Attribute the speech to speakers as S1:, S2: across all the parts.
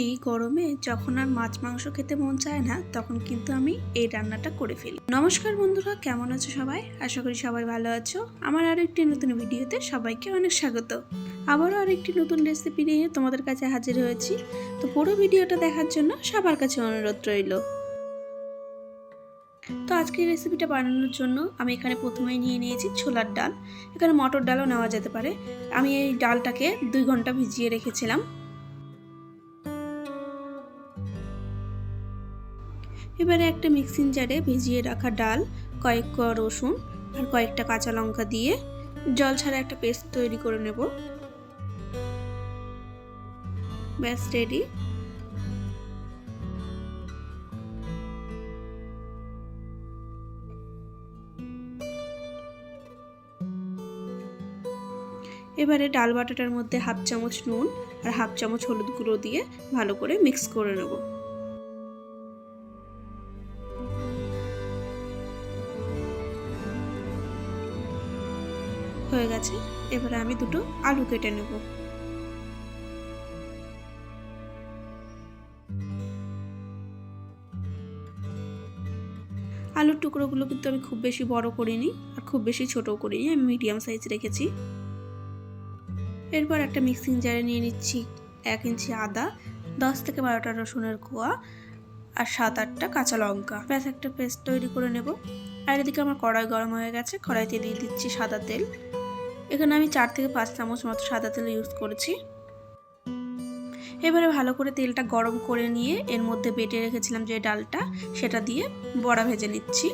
S1: এই গরমে যখন আর মাছ, মাংস খেতে মন চায় না, তখন কিন্তু আমি এই রান্নাটা করে ফেলি। নমস্কার বন্ধুরা, কেমন আছো সবাই? আশা করি সবাই ভালো আছো। আমার আরও একটি নতুন ভিডিওতে সবাইকে অনেক স্বাগত। আবারও আরেকটি নতুন রেসিপি নিয়ে তোমাদের কাছে হাজির হয়েছি। তো পুরো ভিডিওটা দেখার জন্য সবার কাছে অনুরোধ রইল। তো আজকের রেসিপিটা বানানোর জন্য আমি এখানে প্রথমেই নিয়ে নিয়েছি ছোলার ডাল। এখানে মটর ডালও নেওয়া যেতে পারে। আমি এই ডালটাকে দুই ঘণ্টা ভিজিয়ে রেখেছিলাম। এবারে একটা মিক্সিং জারে ভিজিয়ে রাখা ডাল, কয়েক কোয়া রসুন আর কয়েকটা কাঁচা লঙ্কা দিয়ে জল ছাড়া একটা পেস্ট তৈরি করে নেব। ব্যাস রেডি এবারে ডাল বাটাটার মধ্যে হাফ চামচ নুন আর হাফ চামচ হলুদ গুঁড়ো দিয়ে ভালো করে মিক্স করে নেব। হয়ে গেছে, এবারে আমি দুটো আলু কেটে নেব। আলুর টুকরোগুলো কিন্তু আমি খুব বেশি বড় করিনি আর খুব বেশি ছোটও করিনি, আমি মিডিয়াম সাইজ রেখেছি। এরপর একটা মিক্সিং জারে নিয়ে নিচ্ছি এক ইঞ্চি আদা, দশ থেকে বারোটা রসুনের কোয়া আর সাত আটটা কাঁচা লঙ্কা। ব্যাস, একটা পেস্ট তৈরি করে নেব। আর এদিকে আমার কড়াই গরম হয়ে গেছে, কড়াইতে দিয়ে দিচ্ছি সাদা তেল। এখানে আমি চার থেকে পাঁচ চামচ মতো সাদা তেল ইউজ করেছি। এবারে ভালো করে তেলটা গরম করে নিয়ে এর মধ্যে বেটে রেখেছিলাম যে ডালটা, সেটা দিয়ে বড়া ভেজে নিচ্ছি।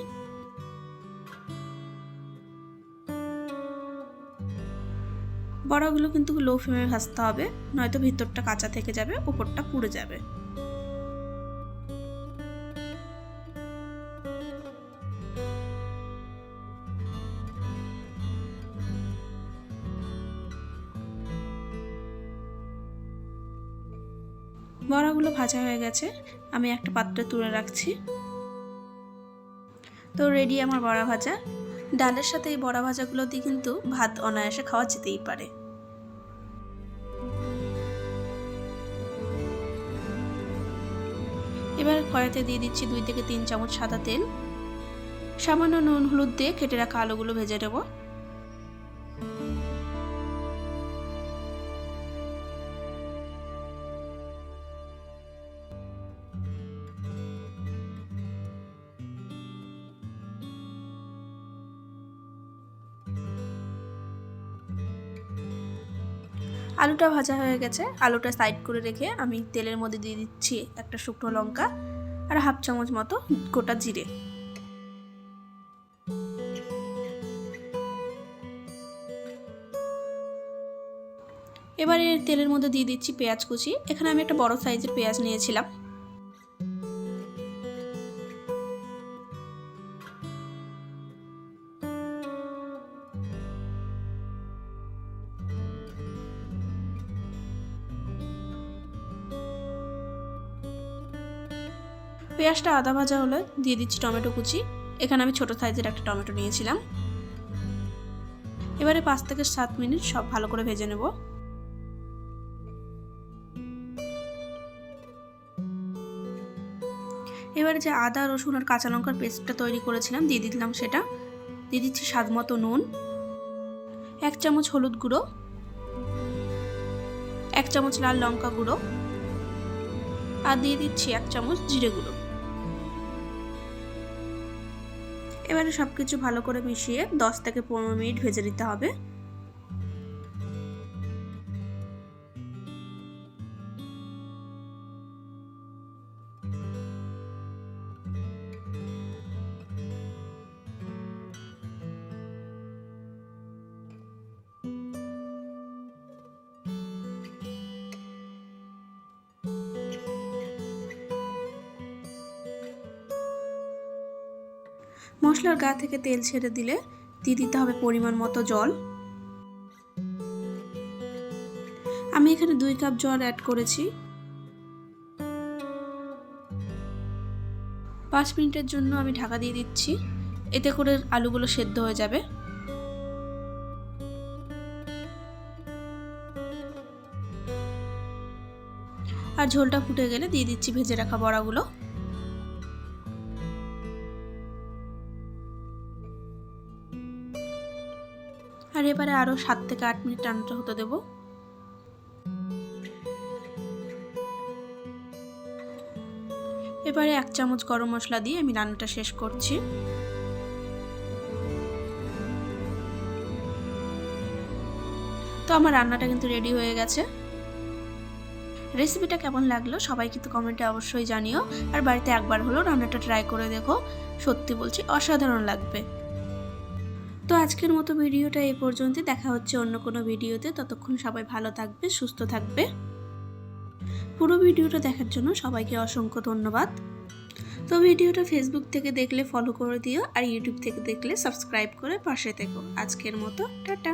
S1: বড়াগুলো কিন্তু লো ফ্লেমে ভাজতে হবে, নয়তো ভিতরটা কাঁচা থেকে যাবে উপরটা পুড়ে যাবে। বড়াগুলো ভাজা হয়ে গেছে, আমি একটা পাত্রে তুলে রাখছি। তো রেডি আমার বড়া ভাজা। ডালের সাথে এই বড়া ভাজাগুলো দিয়ে কিন্তু ভাত অনায়াসে খাওয়া যেতেই পারে। এবার কড়াইতে দিয়ে দিচ্ছি দুই থেকে তিন চামচ সাদা তেল। সামান্য নুন, হলুদ দিয়ে কেটে রাখা আলুগুলো ভেজে নেব। আলুটা ভাজা হয়ে গেছে। আলুটা সাইড করে রেখে আমি তেলের মধ্যে দিয়ে দিচ্ছি একটা শুকনো লঙ্কা আর হাফ চামচ মতো গোটা জিরে। এবারে তেলের মধ্যে দিয়ে দিচ্ছি পেঁয়াজ কুচি। এখানে আমি একটা বড় সাইজের পেঁয়াজ নিয়েছিলাম। পেঁয়াজটা আদা ভাজা হলে দিয়ে দিচ্ছি টমেটো কুচি। এখানে আমি ছোট সাইজের একটা টমেটো নিয়েছিলাম। এবারে পাঁচ থেকে সাত মিনিট সব ভালো করে ভেজে নেব। এবারে যে আদা, রসুন আর কাঁচা লঙ্কার পেস্টটা তৈরি করেছিলাম, দিয়ে দিলাম সেটা। দিয়ে দিচ্ছি স্বাদ মতো নুন, এক চামচ হলুদ গুঁড়ো, এক চামচ লাল লঙ্কা গুঁড়ো, আর দিয়ে দিচ্ছি এক চামচ জিরে গুঁড়ো। এবারে সব কিছু ভালো করে মিশিয়ে দশ থেকে পনেরো মিনিট ভেজে নিতে হবে। মশলার গা থেকে তেল ছেড়ে দিলে দিয়ে দিতে হবে পরিমাণ মতো জল। আমি এখানে দুই কাপ জল অ্যাড করেছি। পাঁচ মিনিটের জন্য আমি ঢাকা দিয়ে দিচ্ছি। এতে করে আলুগুলো সেদ্ধ হয়ে যাবে। আর ঝোলটা ফুটে গেলে দিয়ে দিচ্ছি ভেজে রাখা বড়াগুলো। আর এবারে আরও সাত থেকে আট মিনিট রান্নাটা হতে দেবো। এবারে এক চামচ গরম মশলা দিয়ে আমি রান্নাটা শেষ করছি। তো আমার রান্নাটা কিন্তু রেডি হয়ে গেছে। রেসিপিটা কেমন লাগল সবাই কিন্তু কমেন্টে অবশ্যই জানিও। আর বাড়িতে একবার হলেও রান্নাটা ট্রাই করে দেখো। সত্যি বলছি, অসাধারণ লাগবে। তো আজকের মতো ভিডিওটা এই পর্যন্তই। দেখা হচ্ছে অন্য কোনো ভিডিওতে। ততক্ষণ সবাই ভালো থাকবে, সুস্থ থাকবে। পুরো ভিডিওটা দেখার জন্য সবাইকে অসংখ্য ধন্যবাদ। তো ভিডিওটা ফেসবুক থেকে দেখলে ফলো করে দিও আর ইউটিউব থেকে দেখলে সাবস্ক্রাইব করে পাশে থেকো। আজকের মতো, টাটা।